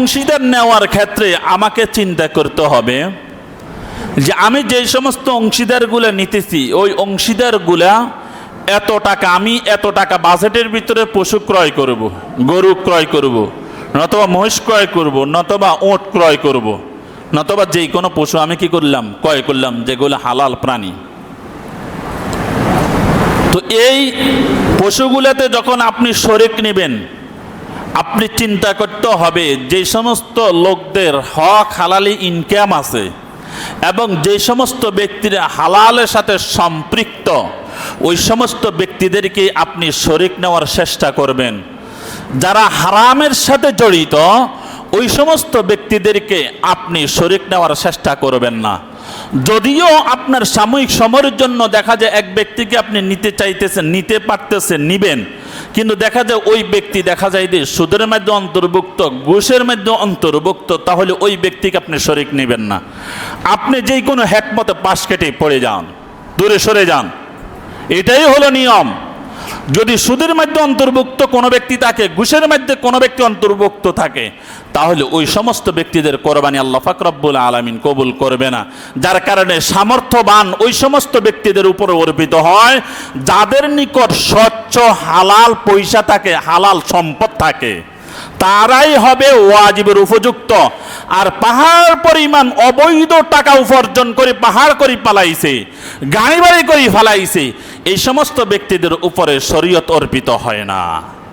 অংশীদার নেওয়ার ক্ষেত্রে আমাকে চিন্তা করতে হবে যে আমি যে সমস্ত অংশীদারগুলো নিতেছি, ওই অংশীদারগুলা এত টাকা, আমি এত টাকা বাজেটের ভিতরে পশু ক্রয় করব, গরু ক্রয় করব, নতবা মহিষ ক্রয় করব, নতবা ওট ক্রয় করব, নতবা যেই কোনো পশু আমি কি করলাম, ক্রয় করলাম, যেগুলো হালাল প্রাণী। তো এই পশুগুলোতে যখন আপনি শরিক নেবেন আপনি চিন্তা করতে হবে, যে সমস্ত লোকদের হক হালালি ইনকাম আছে এবং যে সমস্ত ব্যক্তিরা হালালের সাথে সম্পৃক্ত, ওই সমস্ত ব্যক্তিদেরকে আপনি শরিক নেওয়ার চেষ্টা করবেন। যারা হারামের সাথে জড়িত, ওই সমস্ত ব্যক্তিদেরকে আপনি শরিক নেওয়ার চেষ্টা করবেন না। যদিও আপনার সাময়িক সময়ের জন্য দেখা যায় এক ব্যক্তিকে আপনি নিতে চাইতেছেন, নিতে পারতেছেন, নিবেন কিন্তু দেখা যায় ওই ব্যক্তি, দেখা যায় যে সুদের মধ্যে অন্তর্ভুক্ত, ঘুষের মধ্যে অন্তর্ভুক্ত, তাহলে ওই ব্যক্তিকে আপনি শরিক নেবেন না। আপনি যেই কোনো হ্যাকমতে পাশ কেটে পড়ে যান, দূরে সরে যান। এটাই হলো নিয়ম। যদি সুদের মধ্যে অন্তর্ভুক্ত কোনো ব্যক্তি থাকে, ঘুষের মধ্যে কোনো ব্যক্তি অন্তর্ভুক্ত থাকে, তাহলে ওই সমস্ত ব্যক্তিদের কোরবানি আল্লাহ ফাকরাব্বুল আলমিন কবুল করবে না। যার কারণে সামর্থ্যবান ওই সমস্ত ব্যক্তিদের উপরে অর্পিত হয়, যাদের নিকট স্বচ্ছ হালাল পয়সা থাকে, হালাল সম্পদ থাকে, তারাই হবে ওয়াজিবের উপযুক্ত। আর পাহাড় পরিমাণ অবৈধ টাকা উপার্জন করে পাহাড় করে পালাইছে গাড়ি বাড়ি করে ফালাইছে এই সমস্ত ব্যক্তিদের উপরে শরীয়ত অর্পিত হয় না।